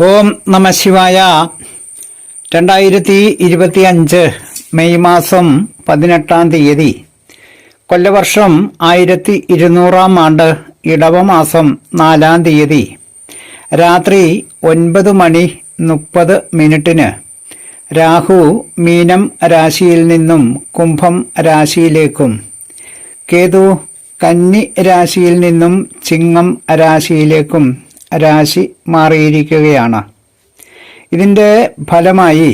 ഓം നമ ശിവായ. രണ്ടായിരത്തി ഇരുപത്തി അഞ്ച് മെയ് മാസം പതിനെട്ടാം തീയതി. കൊല്ലവർഷം ആയിരത്തി ഇരുന്നൂറാം ആണ്ട് ഇടവമാസം നാലാം തീയതി. രാത്രി ഒൻപത് മണി മുപ്പത് മിനിറ്റിന് രാഹു മീനം രാശിയിൽ നിന്നും കുംഭം രാശിയിലേക്കും. കേതു കന്നി രാശിയിൽ നിന്നും ചിങ്ങം രാശിയിലേക്കും. രാശി മാറിയിരിക്കുകയാണ്. ഇതിന്റെ ഫലമായി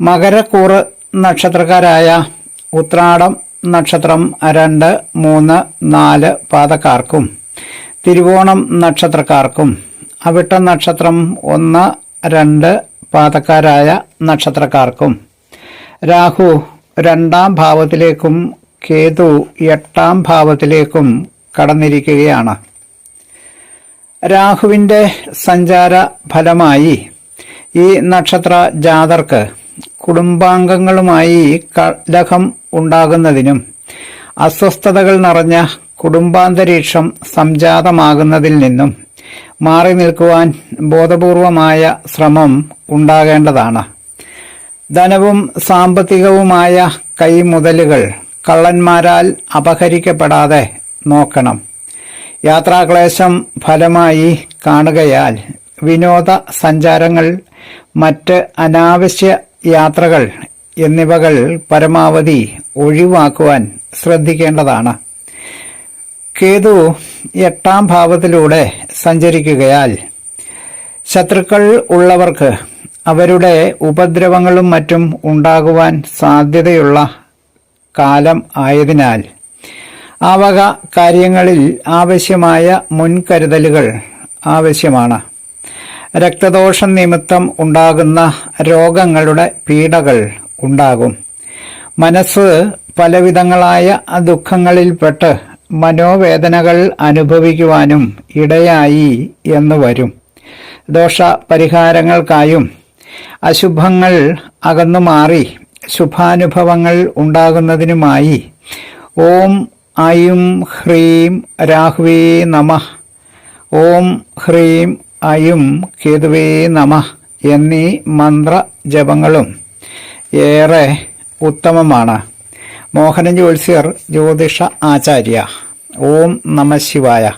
മകരക്കൂറ് നക്ഷത്രക്കാരായ ഉത്രാടം നക്ഷത്രം രണ്ട് മൂന്ന് നാല് പാതക്കാർക്കും തിരുവോണം നക്ഷത്രക്കാർക്കും അവിട്ട നക്ഷത്രം ഒന്ന് രണ്ട് പാതക്കാരായ നക്ഷത്രക്കാർക്കും രാഹു രണ്ടാം ഭാവത്തിലേക്കും കേതു എട്ടാം ഭാവത്തിലേക്കും കടന്നിരിക്കുകയാണ്. രാഹുവിന്റെ സഞ്ചാര ഫലമായി ഈ നക്ഷത്ര ജാതർക്ക് കുടുംബാംഗങ്ങളുമായി കലഹം ഉണ്ടാകുന്നതിനും അസ്വസ്ഥതകൾ നിറഞ്ഞ കുടുംബാന്തരീക്ഷം സംജാതമാകുന്നതിൽ നിന്നും മാറി നിൽക്കുവാൻ ബോധപൂർവമായ ശ്രമം ഉണ്ടാകേണ്ടതാണ്. ധനവും സാമ്പത്തികവുമായ കൈമുതലുകൾ കള്ളന്മാരാൽ അപഹരിക്കപ്പെടാതെ നോക്കണം. യാത്രാക്ലേശം ഫലമായി കാണുകയാൽ വിനോദ സഞ്ചാരങ്ങൾ മറ്റ് അനാവശ്യ യാത്രകൾ എന്നിവകൾ പരമാവധി ഒഴിവാക്കുവാൻ ശ്രദ്ധിക്കേണ്ടതാണ്. കേതു എട്ടാം ഭാവത്തിലൂടെ സഞ്ചരിക്കുകയാൽ ശത്രുക്കൾ ഉള്ളവർക്ക് അവരുടെ ഉപദ്രവങ്ങളും മറ്റും ഉണ്ടാകുവാൻ സാധ്യതയുള്ള കാലം ആയതിനാൽ ആ കാര്യങ്ങളിൽ ആവശ്യമായ മുൻകരുതലുകൾ ആവശ്യമാണ്. രക്തദോഷം നിമിത്തം ഉണ്ടാകുന്ന രോഗങ്ങളുടെ പീഡകൾ ഉണ്ടാകും. മനസ്സ് പലവിധങ്ങളായ ദുഃഖങ്ങളിൽപ്പെട്ട് മനോവേദനകൾ അനുഭവിക്കുവാനും ഇടയായി എന്ന് വരും. ദോഷ പരിഹാരങ്ങൾക്കായും അശുഭങ്ങൾ അകന്നു മാറി ശുഭാനുഭവങ്ങൾ ഉണ്ടാകുന്നതിനുമായി ഓം ഐം ഹ്രീം രാഹുവേ നമ. ഓം ഹ്രീം ഐം കേതുവേ നമ എന്നീ മന്ത്ര ജപങ്ങളും ഏറെ ഉത്തമമാണ്. മോഹനൻ ജ്യോത്സ്യർ ജ്യോതിഷ ആചാര്യ. ഓം നമ ശിവായ.